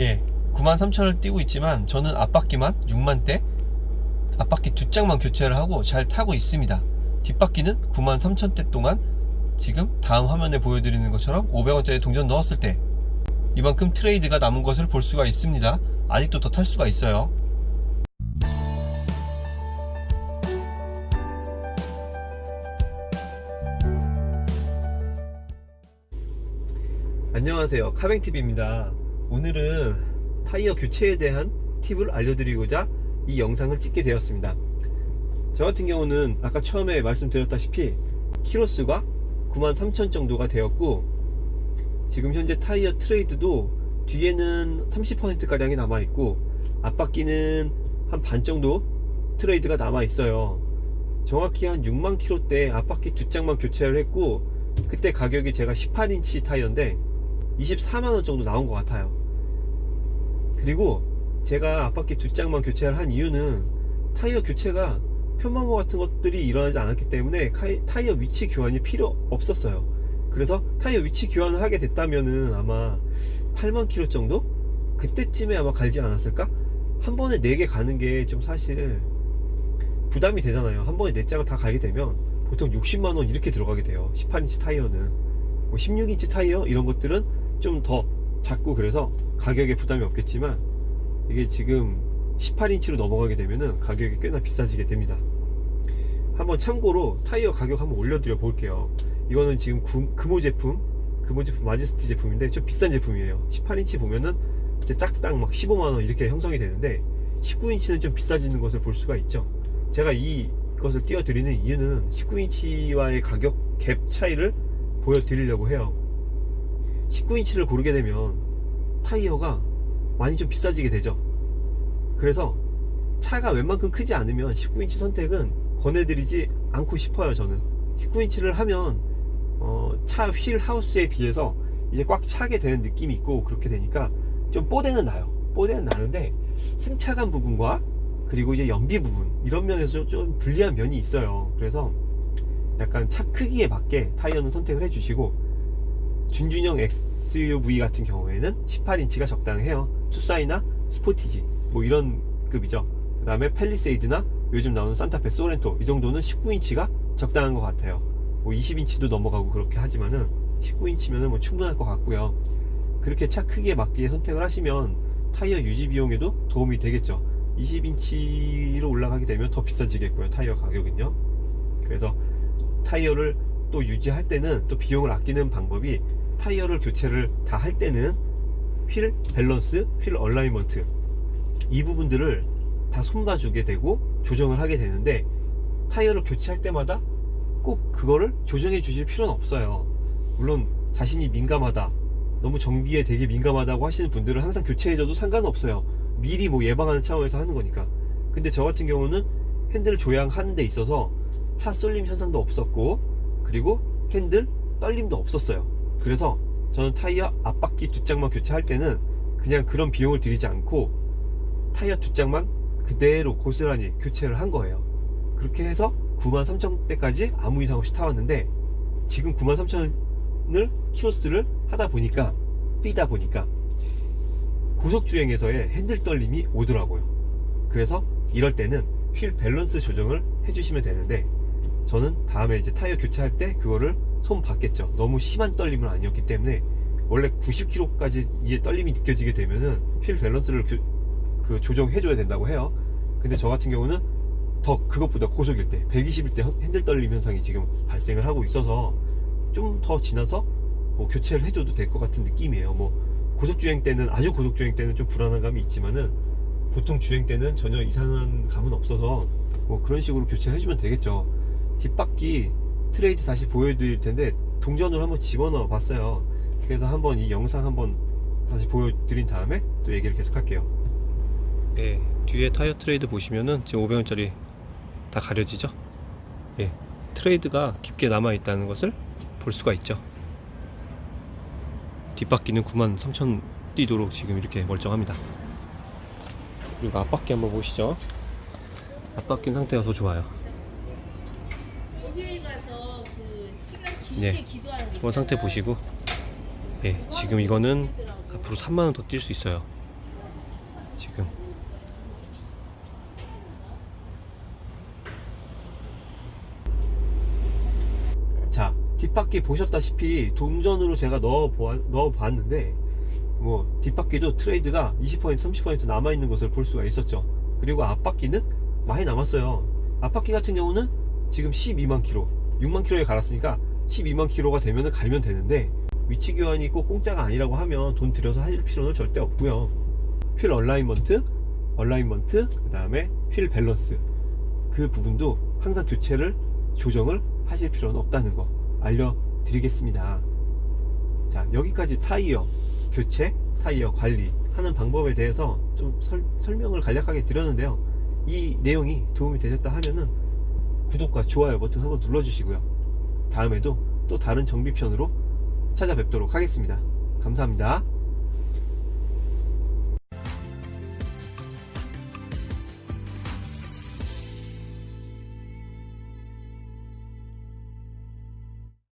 예, 93,000을 뛰고 있지만 저는 앞바퀴만 6만대 앞바퀴 두 짝만 교체를 하고 잘 타고 있습니다. 뒷바퀴는 93,000대 동안 지금 다음 화면에 보여드리는 것처럼 500원짜리 동전 넣었을 때 이만큼 트레이드가 남은 것을 볼 수가 있습니다. 아직도 더 탈 수가 있어요. 안녕하세요. 카뱅TV입니다. 오늘은 타이어 교체에 대한 팁을 알려드리고자 이 영상을 찍게 되었습니다. 저 같은 경우는 아까 처음에 말씀드렸다시피 키로수가 93,000 정도가 되었고 지금 현재 타이어 트레이드도 뒤에는 30%가량이 남아있고 앞바퀴는 한 반 정도 트레이드가 남아있어요. 정확히 한 6만 킬로대 앞바퀴 두 짝만 교체를 했고 그때 가격이 제가 18인치 타이어인데 24만원 정도 나온 것 같아요. 그리고 제가 앞바퀴 두 짝만 교체를 한 이유는 타이어 교체가 편마모 같은 것들이 일어나지 않았기 때문에 타이어 위치 교환이 필요 없었어요. 그래서 타이어 위치 교환을 하게 됐다면은 아마 8만 킬로 정도? 그때쯤에 아마 갈지 않았을까? 한 번에 4개 가는 게 좀 사실 부담이 되잖아요. 한 번에 4짝을 다 가게 되면 보통 60만 원 이렇게 들어가게 돼요. 18인치 타이어는. 뭐 16인치 타이어 이런 것들은 좀더 작고 그래서 가격에 부담이 없겠지만 이게 지금 18인치로 넘어가게 되면은 가격이 꽤나 비싸지게 됩니다. 한번 참고로 타이어 가격 한번 올려드려 볼게요. 이거는 지금 구- 금호 제품, 금호 제품 마제스티 제품인데 좀 비싼 제품이에요. 18인치 보면은 이제 짝딱 막 15만원 이렇게 형성이 되는데 19인치는 좀 비싸지는 것을 볼 수가 있죠. 제가 이것을 띄워드리는 이유는 19인치와의 가격 갭 차이를 보여드리려고 해요. 19인치를 고르게 되면 타이어가 많이 좀 비싸지게 되죠. 그래서 차가 웬만큼 크지 않으면 19인치 선택은 권해드리지 않고 싶어요, 저는. 19인치를 하면 어, 차 휠 하우스에 비해서 이제 꽉 차게 되는 느낌이 있고 그렇게 되니까 좀 뽀대는 나요. 뽀대는 나는데 승차감 부분과 그리고 이제 연비 부분 이런 면에서 좀, 좀 불리한 면이 있어요. 그래서 약간 차 크기에 맞게 타이어는 선택을 해주시고 준준형 SUV 같은 경우에는 18인치가 적당해요. 투사이나 스포티지 뭐 이런 급이죠. 그 다음에 펠리세이드나 요즘 나오는 산타페 소렌토 이 정도는 19인치가 적당한 것 같아요. 뭐 20인치도 넘어가고 그렇게 하지만은 19인치면은 뭐 충분할 것 같고요. 그렇게 차 크기에 맞게 선택을 하시면 타이어 유지 비용에도 도움이 되겠죠. 20인치로 올라가게 되면 더 비싸지겠고요. 타이어 가격은요. 그래서 타이어를 또 유지할 때는 또 비용을 아끼는 방법이 타이어를 교체를 다 할 때는 휠 밸런스, 휠 얼라이먼트 이 부분들을 다 손봐주게 되고 조정을 하게 되는데 타이어를 교체할 때마다 꼭 그거를 조정해 주실 필요는 없어요. 물론 자신이 민감하다, 너무 정비에 되게 민감하다고 하시는 분들은 항상 교체해줘도 상관없어요. 미리 뭐 예방하는 차원에서 하는 거니까. 근데 저 같은 경우는 핸들 조향하는 데 있어서 차 쏠림 현상도 없었고, 그리고 핸들 떨림도 없었어요. 그래서 저는 타이어 앞바퀴 두 짝만 교체할 때는 그냥 그런 비용을 들이지 않고 타이어 두 짝만 그대로 고스란히 교체를 한 거예요. 그렇게 해서 93,000대까지 아무 이상 없이 타왔는데 지금 93,000을 키로수를 하다 보니까 뛰다 보니까 고속 주행에서의 핸들 떨림이 오더라고요. 그래서 이럴 때는 휠 밸런스 조정을 해주시면 되는데 저는 다음에 이제 타이어 교체할 때 그거를 손 받겠죠. 너무 심한 떨림은 아니었기 때문에 원래 90km까지 이 떨림이 느껴지게 되면은 휠 밸런스를 교- 그 조정해줘야 된다고 해요. 근데 저 같은 경우는 더 그것보다 고속일 때 120일 때 핸들 떨림 현상이 지금 발생을 하고 있어서 좀 더 지나서 뭐 교체를 해줘도 될 것 같은 느낌이에요. 뭐 고속 주행 때는 아주 고속 주행 때는 좀 불안한 감이 있지만은 보통 주행 때는 전혀 이상한 감은 없어서 뭐 그런 식으로 교체를 해주면 되겠죠. 뒷바퀴 트레이드 다시 보여드릴 텐데 동전으로 한번 집어넣어 봤어요. 그래서 한번 이 영상 한번 다시 보여드린 다음에 또 얘기를 계속 할게요. 네, 뒤에 타이어 트레이드 보시면은 지금 500원짜리 다 가려지죠? 예, 트레이드가 깊게 남아 있다는 것을 볼 수가 있죠. 뒷바퀴는 93,000 뛰도록 지금 이렇게 멀쩡합니다. 그리고 앞바퀴 한번 보시죠. 앞바퀴 상태가 더 좋아요. 거기에 가서 그 시간 길게 네. 게 한번 상태. 보시고, 예, 지금 이거는. 앞으로 3만원 더 뛸 수 있어요. 지금 자 뒷바퀴 보셨다시피 동전으로 제가 넣어 보아, 넣어 봤는데 뭐 뒷바퀴도 트레이드가 20% 30% 남아 있는 것을 볼 수가 있었죠. 그리고 앞바퀴는 많이 남았어요. 앞바퀴 같은 경우는 지금 12만 킬로, 6만 킬로에 갈았으니까 12만 킬로가 되면은 갈면 되는데 위치 교환이 꼭 공짜가 아니라고 하면 돈 들여서 하실 필요는 절대 없고요. 휠 얼라인먼트, 얼라인먼트, 그 다음에 휠 밸런스 그 부분도 항상 교체를 조정을 하실 필요는 없다는 거 알려드리겠습니다. 자 여기까지 타이어 교체, 타이어 관리 하는 방법에 대해서 좀 설, 설명을 간략하게 드렸는데요. 이 내용이 도움이 되셨다 하면은 구독과 좋아요 버튼 한번 눌러주시고요. 다음에도 또 다른 정비편으로 찾아뵙도록 하겠습니다. 감사합니다.